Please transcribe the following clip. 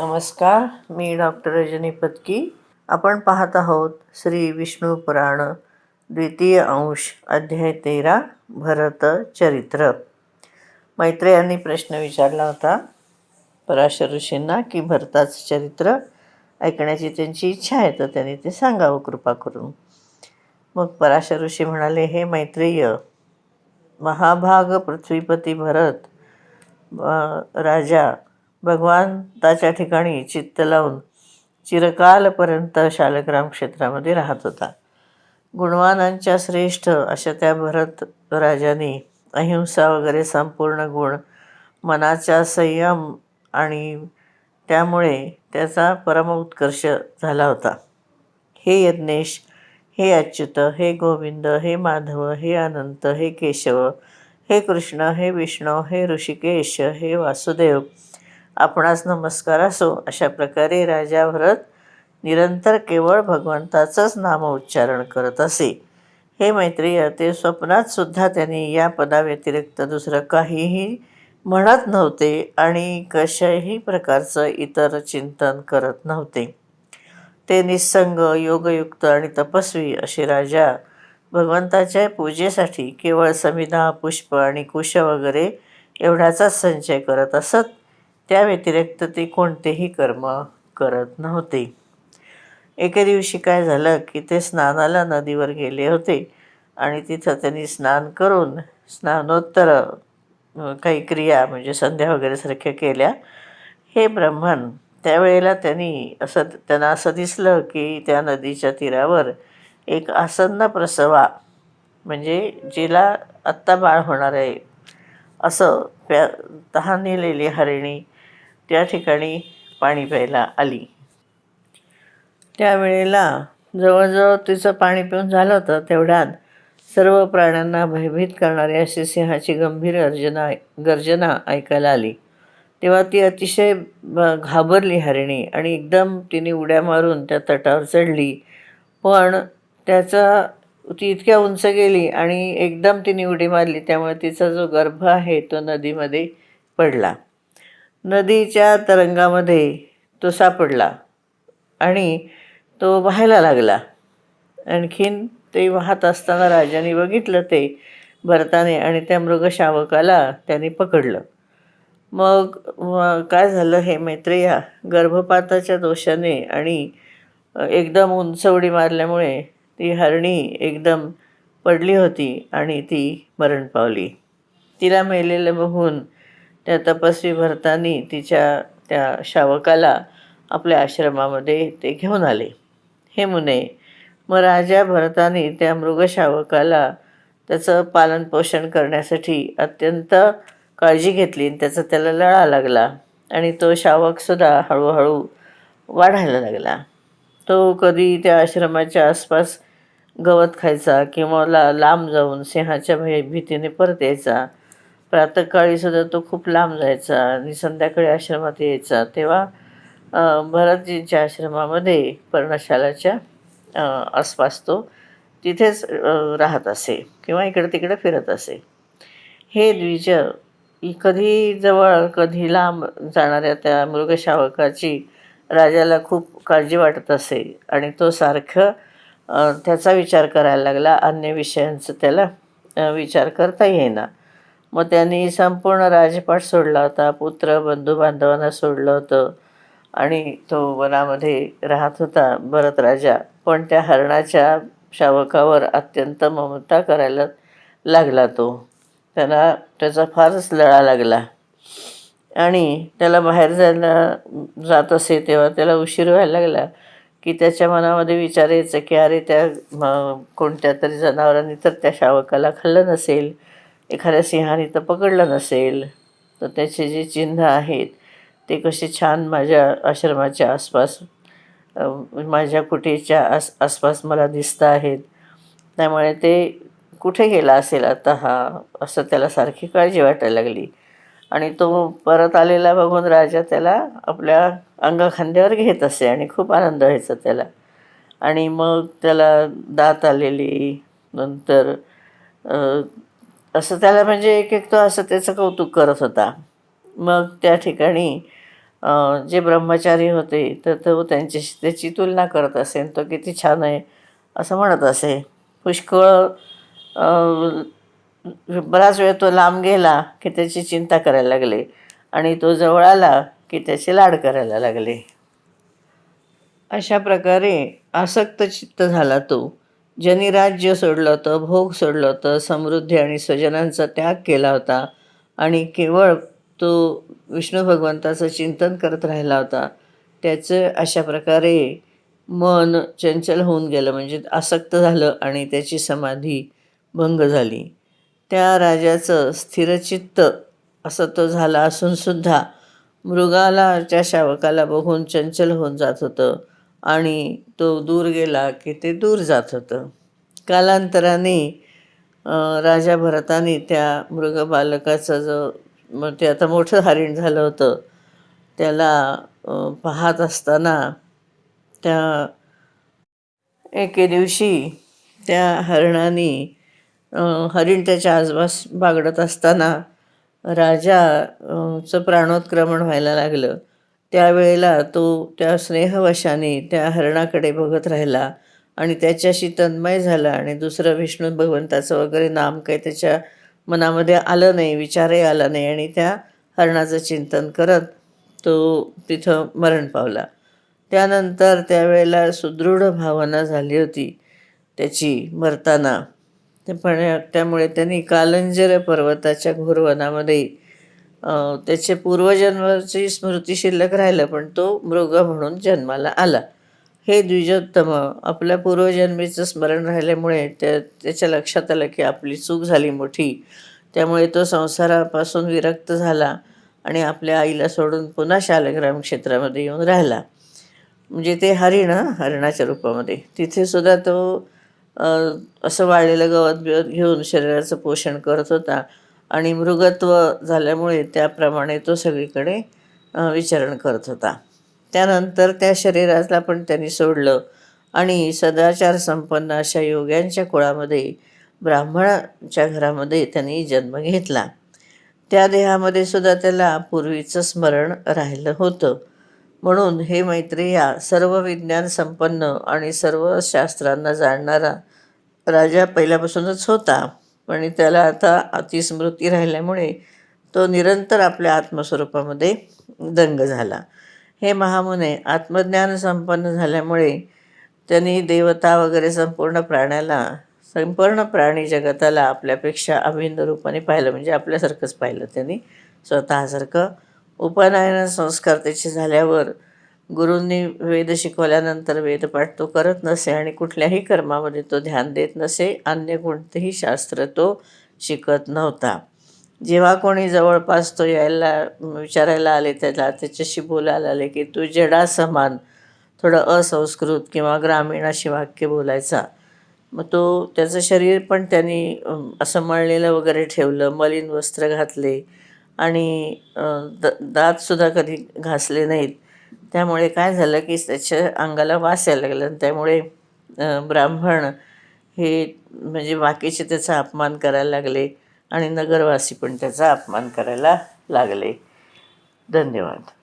नमस्कार मी डॉक्टर रजनी पत्की. आपण पाहत आहोत श्री विष्णू पुराण द्वितीय अंश अध्याय तेरा भरत चरित्र. मैत्रेयांनी प्रश्न विचारला होता पराशर ऋषींना की भरताचं चरित्र ऐकण्याची त्यांची इच्छा आहे तर त्यांनी ते सांगावं कृपा करून. मग पराशर ऋषी म्हणाले हे मैत्रेय महाभाग पृथ्वीपती भरत राजा भगवंताच्या ठिकाणी चित्त लावून चिरकालपर्यंत शालग्राम क्षेत्रामध्ये राहत होता. गुणवानांच्या श्रेष्ठ अशा त्या भरत राजाने अहिंसा वगैरे संपूर्ण गुण मनाचा संयम आणि त्यामुळे त्याचा परमोत्कर्ष झाला होता. हे यज्ञेश हे अच्युत हे गोविंद हे माधव हे अनंत हे केशव हे कृष्ण हे विष्णू हे ऋषिकेश हे वासुदेव आपणास नमस्कार असो. अशा प्रकारे राजा भरत निरंतर केवळ भगवंताचंच नामोच्चारण करत असे. हे मैत्रीय ते स्वप्नात सुद्धा त्यांनी या पदाव्यतिरिक्त दुसरं काहीही म्हणत नव्हते आणि कशाही प्रकारचं इतर चिंतन करत नव्हते. ते निस्संग योगयुक्त आणि तपस्वी असे राजा भगवंताच्या पूजेसाठी केवळ समिधा पुष्प आणि कुश वगैरे एवढ्याचाच संचय करत असत. त्या व्यतिरिक्त ते कोणतेही कर्म करत नव्हते. एके दिवशी काय झालं की ते स्नानाला नदीवर गेले होते आणि तिथं त्यांनी स्नान करून स्नानोत्तर काही क्रिया म्हणजे संध्या वगैरे सारख्या केल्या. हे ब्रह्मन त्यावेळेला त्यांनी असं त्यांना असं दिसलं की त्या नदीच्या तीरावर एक आसन्न प्रसवा म्हणजे जिला आत्ता बाळ होणार आहे असं प्या तहानलेली हरिणी त्या ठिकाणी पाणी प्यायला आली. त्यावेळेला जवळजवळ तिचं पाणी पिऊन झालं होतं तेवढ्यात सर्व प्राण्यांना भयभीत करणारी अशी सिंहाची गंभीर अर्जना गर्जना ऐकायला आली. तेव्हा ती अतिशय ब- घाबरली हरिणी आणि एकदम तिने उड्या मारून त्या तटावर चढली. पण त्याचा ती इतक्या उंच गेली आणि एकदम तिने उडी मारली त्यामुळे तिचा जो गर्भ आहे तो नदीमध्ये पडला. नदीच्या तरंगामध्ये तो सापडला आणि तो वाहायला लागला. आणखीन ते वाहत असताना राजाने बघितलं ते भरताने आणि त्या मृगशावकाला त्याने पकडलं. मग काय झालं हे मैत्रेया? गर्भपाताच्या दोषाने आणि एकदम उंच उडी मारल्यामुळे ती हरणी एकदम पडली होती आणि ती मरण पावली. तिला मेलेलं बघून त्या तपस्वी भरतानी तिच्या त्या शावकाला आपल्या आश्रमामध्ये ते घेऊन आले. हे मुने मग राजा भरतानी त्या मृगशावकाला त्याचं पालनपोषण करण्यासाठी अत्यंत काळजी घेतली आणि त्याचा त्याला लळा लागला आणि तो शावकसुद्धा हळूहळू वाढायला लागला. तो कधी त्या आश्रमाच्या आसपास गवत खायचा किंवा ला लांब जाऊन सिंहाच्या भय भीतीने परत यायचा प्रातःकाळीसुद्धा तो खूप लांब जायचा आणि संध्याकाळी आश्रमात यायचा. तेव्हा भरतजींच्या आश्रमामध्ये पर्णशालाच्या आसपास तो तिथेच राहत असे किंवा इकडे तिकडे फिरत असे. हे द्विज कधी जवळ कधी लांब जाणाऱ्या त्या मृगशावकाची राजाला खूप काळजी वाटत असे आणि तो सारखं त्याचा विचार करायला लागला. अन्य विषयांचं त्याला विचार करता येईना. मग त्यांनी संपूर्ण राजपाट सोडला होता पुत्र बंधूबांधवांना सोडलं होतं. आणि तो वनामध्ये राहत होता भरत राजा. पण त्या हरणाच्या शावकावर अत्यंत ममता करायला लागला तो. त्याला त्याचा फारच लळा लागला. आणि त्याला बाहेर जायला जात असे तेव्हा त्याला उशीर व्हायला लागला की त्याच्या मनामध्ये विचार यायचं की अरे त्या म- कोणत्या तरी जनावरांनी तर त्या शावकाला खाल्लं नसेल. एखाद्या सिंहाने तर पकडलं नसेल तर त्याचे जे चिन्ह आहेत ते कसे छान माझ्या आश्रमाच्या आसपास माझ्या कुटीच्या आस आसपास मला दिसत आहेत. त्यामुळे ते कुठे गेला असेल आता हा असं त्याला सारखी काळजी वाटायला लागली. आणि तो परत आलेला बघून राजा त्याला आपल्या अंगखांद्यावर घेत असे आणि खूप आनंद व्हायचा त्याला. आणि मग त्याला दात आलेली नंतर असं त्याला म्हणजे एक एक तो असं त्याचं कौतुक करत होता. मग त्या ठिकाणी जे ब्रह्मचारी होते तर तो त्यांच्याशी त्याची तुलना करत असेल. तो किती छान आहे असं म्हणत असे. पुष्कळ बराच वेळ तो लांब गेला की त्याची चिंता करायला लागले. आणि तो जवळ आला की त्याचे लाड करायला लागले. अशा प्रकारे आसक्त चित्त झाला तो. ज्यांनी राज्य सोडलं होतं भोग सोडलं होतं समृद्धी आणि स्वजनांचा त्याग केला होता आणि केवळ तो विष्णू भगवंताचं चिंतन करत राहिला होता त्याचं अशा प्रकारे मन चंचल होऊन गेलं म्हणजे आसक्त झालं आणि त्याची समाधी भंग झाली. त्या राजाचं स्थिरचित्त असं तो झाला असूनसुद्धा मृगाला त्या शावकाला बघून चंचल होऊन जात होतं. आणि तो दूर गेला की ते दूर जात होतं. कालांतराने राजा भरताने त्या मृगपालकाचं जो मग ते आता मोठं हरिण झालं होतं त्याला पाहत असताना त्या एके दिवशी त्या हरणाने हरिण त्याच्या आसपास बागडत असताना राजाचं चं प्राणोत्क्रमण व्हायला लागलं. त्यावेळेला तो त्या स्नेहवशाने त्या हरणाकडे बघत राहिला आणि त्याच्याशी तन्मय झाला आणि दुसरं विष्णू भगवंताचं वगैरे नाम काही त्याच्या मनामध्ये आलं नाही विचारही आला नाही आणि त्या हरणाचं चिंतन करत तो तिथं मरण पावला. त्यानंतर त्यावेळेला सुदृढ भावना झाली होती त्याची मरताना. ते पण त्यामुळे त्यांनी कालंजर पर्वताच्या घोरवनामध्ये त्याचे पूर्वजन्माची स्मृती शिल्लक राहिलं पण तो मृग म्हणून जन्माला आला. हे द्विजोत्तम आपल्या पूर्वजन्मीचं स्मरण राहिल्यामुळे त्या त्याच्या लक्षात आलं की आपली चूक झाली मोठी. त्यामुळे तो संसारापासून विरक्त झाला आणि आपल्या आईला सोडून पुन्हा शालग्राम क्षेत्रामध्ये येऊन राहिला. म्हणजे ते हरिण हरिणाच्या रूपामध्ये. तिथे सुद्धा तो असं वाळलेलं गवत बिवत घेऊन शरीराचं पोषण करत होता. आणि मृगत्व झाल्यामुळे त्याप्रमाणे तो सगळीकडे विचरण करत होता. त्यानंतर त्या शरीराला पण त्यांनी सोडलं आणि सदाचार संपन्न अशा योग्यांच्या कुळामध्ये ब्राह्मणाच्या घरामध्ये त्यांनी जन्म घेतला. त्या देहामध्ये सुद्धा त्याला पूर्वीचं स्मरण राहिलं होतं. म्हणून हे मैत्रेया सर्व विज्ञान संपन्न आणि सर्व शास्त्रांना जाणणारा राजा पहिल्यापासूनच होता. पण त्याला आता अतिस्मृती राहिल्यामुळे तो निरंतर आपल्या आत्मस्वरूपामध्ये दंग झाला. हे महामुने आत्मज्ञान संपन्न झाल्यामुळे त्यांनी देवता वगैरे संपूर्ण प्राण्याला संपूर्ण प्राणी जगताला आपल्यापेक्षा अभिन्न रूपाने पाहिलं म्हणजे आपल्यासारखंच पाहिलं त्यांनी. स्वतःसारखं उपनयन संस्कार त्याचे झाल्यावर गुरूंनी वेद शिकवल्यानंतर वेदपाठ तो करत नसे आणि कुठल्याही कर्मामध्ये तो ध्यान देत नसे अन्य कोणतेही शास्त्र तो शिकत नव्हता. जेव्हा कोणी जवळपास तो यायला विचारायला आले त्याला त्याच्याशी बोलायला आले की तू जडा समान थोडं असंस्कृत किंवा ग्रामीण अशी वाक्य बोलायचा. मग तो त्याचं शरीर पण त्यांनी असं मळलेलं वगैरे ठेवलं मलिन वस्त्र घातले आणि द दातसुद्धा कधी घासले नाहीत. त्यामुळे काय झालं की त्याच्या अंगाला वास यायला लागला आणि त्यामुळे ब्राह्मण हे म्हणजे बाकीचे त्याचा अपमान करायला लागले आणि नगरवासी पण त्याचा अपमान करायला लागले. धन्यवाद.